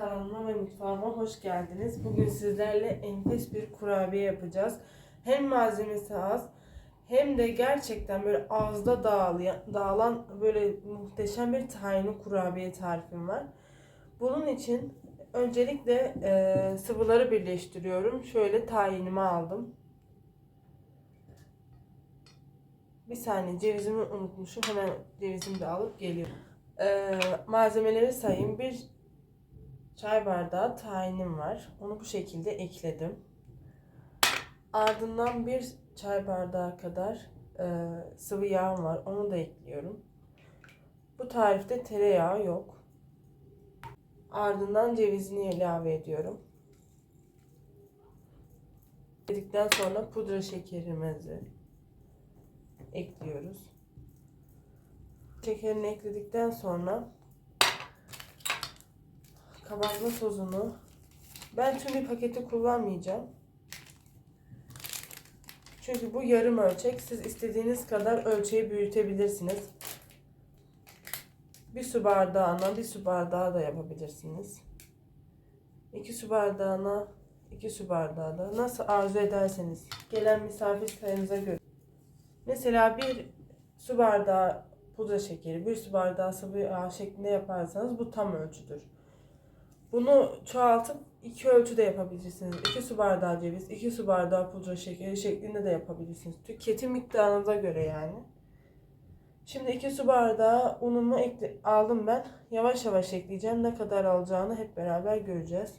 kanalıma ve mutfağıma hoş geldiniz. Bugün sizlerle enfes bir kurabiye yapacağız. Hem malzemesi az hem de gerçekten böyle ağızda dağılan böyle muhteşem bir tahinli kurabiye tarifim var. Bunun için öncelikle e, sıvıları birleştiriyorum. Şöyle tahinimi aldım. Bir saniye cevizimi unutmuşum. Hemen cevizimi de alıp geliyorum. Ee, malzemeleri sayayım. Bir çay bardağı tahinim var. Onu bu şekilde ekledim. Ardından bir çay bardağı kadar e, sıvı yağım var. Onu da ekliyorum. Bu tarifte tereyağı yok. Ardından cevizini ilave ediyorum. Dedikten sonra pudra şekerimizi ekliyoruz. Şekerini ekledikten sonra kabartma tozunu ben tüm bir paketi kullanmayacağım. Çünkü bu yarım ölçek. Siz istediğiniz kadar ölçeği büyütebilirsiniz. Bir su bardağına bir su bardağı da yapabilirsiniz. İki su bardağına iki su bardağı da nasıl arzu ederseniz gelen misafir sayınıza göre. Mesela bir su bardağı pudra şekeri, bir su bardağı sıvı yağ şeklinde yaparsanız bu tam ölçüdür. Bunu çoğaltıp iki ölçüde yapabilirsiniz. 2 su bardağı ceviz, 2 su bardağı pudra şekeri şeklinde de yapabilirsiniz. Tüketim miktarınıza göre yani. Şimdi 2 su bardağı unumu ekle aldım ben. Yavaş yavaş ekleyeceğim. Ne kadar alacağını hep beraber göreceğiz.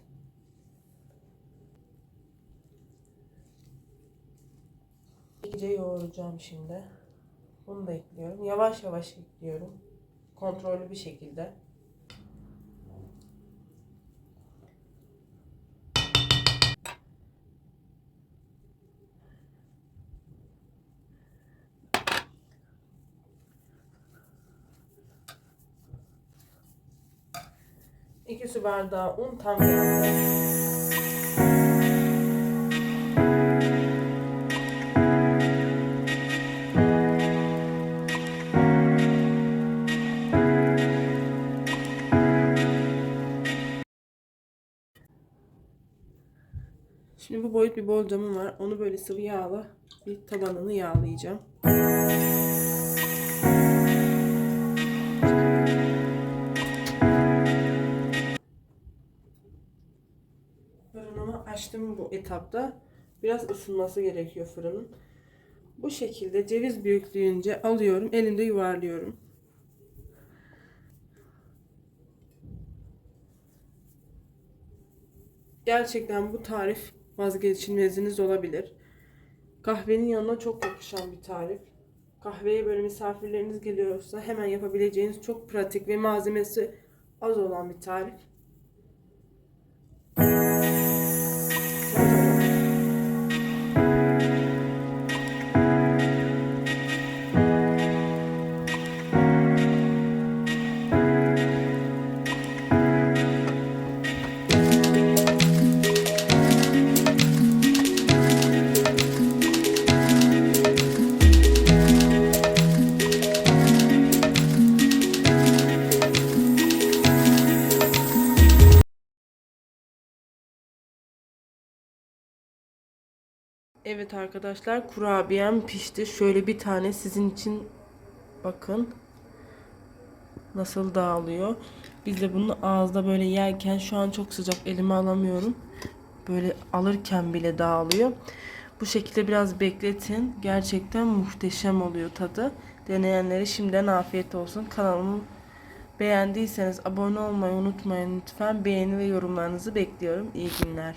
İyice yoğuracağım şimdi. Bunu da ekliyorum. Yavaş yavaş ekliyorum. Kontrollü bir şekilde. İki su bardağı un tam. Şimdi bu boyut bir bol camım var. Onu böyle sıvı yağla bir tabanını yağlayacağım. Açtım bu etapta. Biraz ısınması gerekiyor fırının. Bu şekilde ceviz büyüklüğünce alıyorum. Elimde yuvarlıyorum. Gerçekten bu tarif vazgeçilmeziniz olabilir. Kahvenin yanına çok yakışan bir tarif. Kahveye böyle misafirleriniz geliyorsa hemen yapabileceğiniz çok pratik ve malzemesi az olan bir tarif. Evet arkadaşlar kurabiyem pişti. Şöyle bir tane sizin için bakın nasıl dağılıyor. Biz de bunu ağızda böyle yerken şu an çok sıcak elime alamıyorum. Böyle alırken bile dağılıyor. Bu şekilde biraz bekletin. Gerçekten muhteşem oluyor tadı. Deneyenlere şimdiden afiyet olsun. Kanalımı beğendiyseniz abone olmayı unutmayın lütfen. Beğeni ve yorumlarınızı bekliyorum. İyi günler.